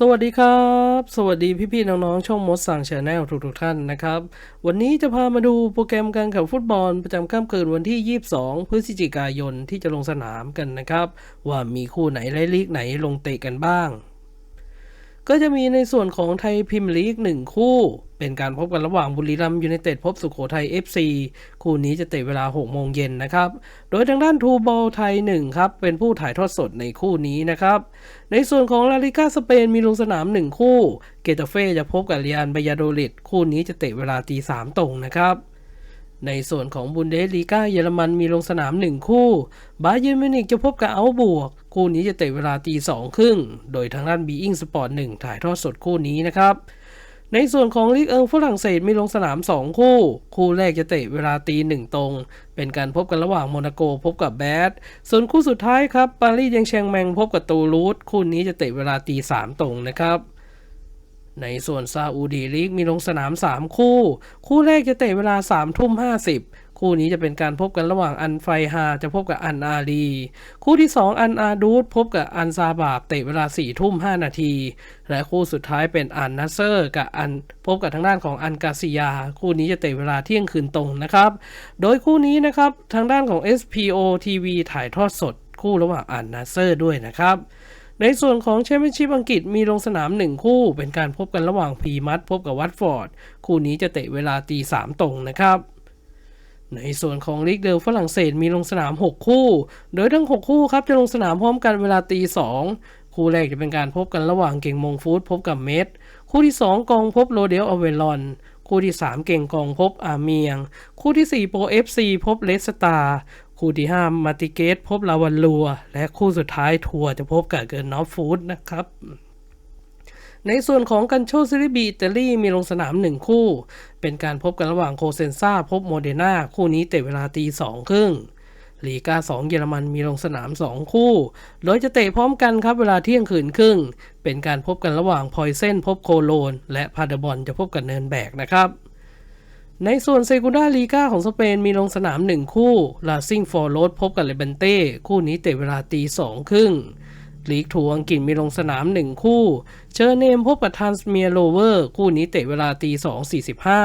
สวัสดีครับ สวัสดีพี่ๆน้องๆช่องมดสั่งชาแนลทุกๆท่านนะครับ วันนี้จะพามาดูโปรแกรมการแข่งฟุตบอลประจำค่ำคืนวันที่ 22 พฤศจิกายนที่จะลงสนามกันนะครับ ว่ามีคู่ไหนและลีกไหนลงเตะกันบ้าง ก็จะมีในส่วนของไทยพิมยร์ลีกหนึ่งคู่ เป็นการพบกันระหว่างบุรีรัมย์ยูไนเต็ดพบสุโขทัย FC คู่นี้จะเตะเวลา 6 โมงเย็นนะครับ โดยทางด้านทูบอลไทย 1 ครับ เป็นผู้ถ่ายทอดสดในคู่นี้นะครับ ในส่วนของลาลิก้าสเปนมีลงสนาม 1 คู่ เกตาเฟ่จะพบกับเรียนบายาโดลิดคู่นี้จะเตะเวลาตีสามตรงนะครับในส่วนของบุนเดสลีกาเยอรมันมีลงสนาม 1 คู่ บาเยิร์นมิวนิกจะพบกับเอาบวก คู่นี้จะเตะเวลาตีสองครึ่ง โดยทางด้านบีอิงสปอร์ตหนึ่งถ่ายทอดสดคู่นี้นะครับ ในส่วนของลีกเอิงฝรั่งเศสมีลงสนาม 2 คู่ คู่แรกจะเตะเวลาตีหนึ่งตรง เป็นการพบกันระหว่างโมนาโกพบกับแบด ส่วนคู่สุดท้ายครับปารีสยังแชงแมงพบกับตูรูสคู่นี้จะเตะเวลาตีสามตรงนะครับในส่วนซาอุดีลีกมีลงสนาม 3 คู่ คู่แรกจะเตะเวลา3ทุ่ม50 คู่นี้จะเป็นการพบกันระหว่างอันไฟฮาจะพบกับอันอาลีคู่ที่ 2 อันอาดูดพบกับอันซาบาบเตะเวลา4ทุ่ม5นาที และคู่สุดท้ายเป็นอันนัสเซอร์ กับอันพบกับทางด้านของอันกาซิยา คู่นี้จะเตะเวลาเที่ยงคืนตรงนะครับ โดยคู่นี้นะครับทางด้านของ SPO TV ถ่ายทอดสด คู่ระหว่างอันนัสเซอร์ด้วยนะครับในส่วนของแชมเปี้ยนชิพอังกฤษมีลงสนาม 1 คู่ เป็นการพบกันระหว่างพีมัดพบกับวัตฟอร์ด คู่นี้จะเตะเวลาตีสามตรงนะครับ ในส่วนของลีกเดลฝรั่งเศสมีลงสนาม 6 คู่ โดยทั้ง 6 คู่ครับจะลงสนามพร้อมกันเวลาตีสองคู่แรกจะเป็นการพบกันระหว่างเก่งมงฟูดพบกับเมดคู่ที่ 2 กองพบโรเดลอเวลอน คู่ที่ 3 เก่งกองพบอาเมียง คู่ที่ 4 โปรเอฟซีพบเลสตาคู่ที่ 5 มาติเกต พบลาวันลัว และคู่สุดท้ายทัวร์จะพบกับเกินนอฟฟูดนะครับ ในส่วนของกันโชซิริบีอิตาลีมีลงสนาม 1 คู่ เป็นการพบกันระหว่างโคเซนซาพบโมเดนาคู่นี้เตะเวลาตีสองครึ่งลีกา 2 เยอรมันมีลงสนาม 2 คู่ โดยจะเตะพร้อมกันครับเวลาเที่ยงคืนครึ่ง เป็นการพบกันระหว่างพอยเซนพบโคโลน และพาเดบอนจะพบกับเนินแบกนะครับในส่วนเซกูดาลีกาของสเปนมีลงสนาม 1 คู่ลาซิงฟอร์โรสพบกับเลเบนเต้ คู่นี้เตะเวลาตีสองครึ่ง ลีกทัวร์อังกฤษมีลงสนาม 1 คู่ เชอร์เนมพบกับทันสเมียโรเวอร์ คู่นี้เตะเวลาตีสองสี่สิบห้า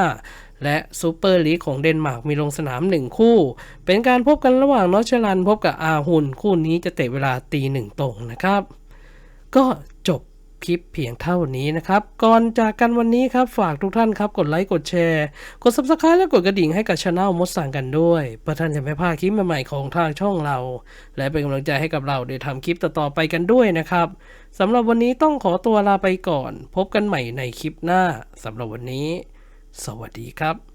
และซูเปอร์ลีกของเดนมาร์กมีลงสนาม 1 คู่ เป็นการพบกันระหว่างนอชลันพบกับอาหุน คู่นี้จะเตะเวลาตีหนึ่งตรงนะครับ ก็ คลิปเพียงเท่านี้นะครับ ก่อนจากกันวันนี้ครับฝากทุกท่านครับกดไลค์กดแชร์ กด subscribe และกดกระดิ่งให้กับช anel มดสั่งกันด้วยเพื่อท่านจะไม่พลาดคลิปใหม่ๆของทางช่องเรา และเป็นกำลังใจให้กับเราได้ทำคลิปต่อๆไปกันด้วยนะครับสำหรับวันนี้ต้องขอตัวลาไปก่อน พบกันใหม่ในคลิปหน้าสำหรับวันนี้ สวัสดีครับ